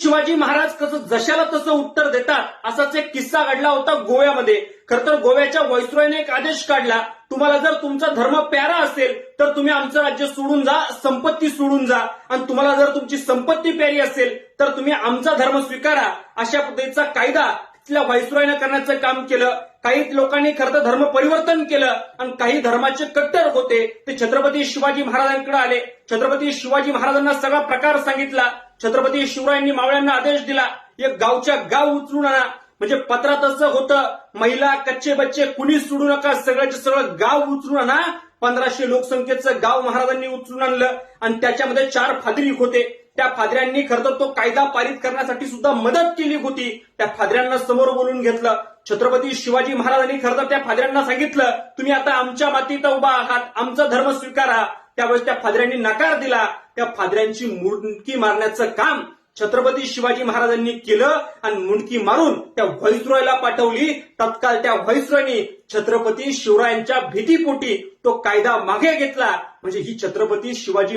शिवाजी महाराज कसं जशाला तसं उत्तर देतात असाच एक किस्सा घडला होता गोव्यामध्ये. खर तर गोव्याच्या वैसरोयने एक आदेश काढला तुम्हाला जर तुमचा धर्म प्यारा असेल तर तुम्ही आमचं राज्य सोडून जा संपत्ती सोडून जा. आणि तुम्हाला जर तुमची संपत्ती प्यारी असेल तर तुम्ही आमचा धर्म स्वीकारा. अशा पद्धतीचा कायदा तिथल्या व्हाईसरॉयनं करण्याचं काम केलं काही लोकांनी खरं तर धर्म परिवर्तन केलं आणि काही धर्माचे कट्टर होते. ते छत्रपती शिवाजी महाराजांकडे आले. छत्रपती शिवाजी महाराजांना सगळा प्रकार सांगितला. छत्रपती शिवरायांनी मावळ्यांना आदेश दिला. एक गावच्या गाव उचलून आणा. म्हणजे पत्रात असं होतं महिला कच्चे बच्चे कुणी सोडू नका सगळ्याचे सगळं गाव उचलून आणा. पंधराशे लोकसंख्येचं गाव महाराजांनी उचलून आणलं आणि त्याच्यामध्ये चार फादरी होते. त्या फादऱ्यांनी खरं तर तो कायदा पारित करण्यासाठी सुद्धा मदत केली होती. त्या फादऱ्यांना समोर बोलून घेतलं. छत्रपती शिवाजी महाराजांनी खरं तर त्या फादऱ्यांना सांगितलं तुम्ही आता आमच्या मातीत उभा आहात. आमचा धर्म स्वीकारा. त्यावेळेस त्या फादऱ्यांनी नकार दिला. त्या फादऱ्यांची मुंडकी मारण्याचं काम छत्रपती शिवाजी महाराजांनी केलं आणि मुंडकी मारून त्या व्हॉइसरॉयला पाठवली. तत्काळ त्या व्हॉइसरॉयनी छत्रपती शिवरायांच्या भीतीपोटी तो कायदा मागे घेतला. म्हणजे ही छत्रपती शिवाजी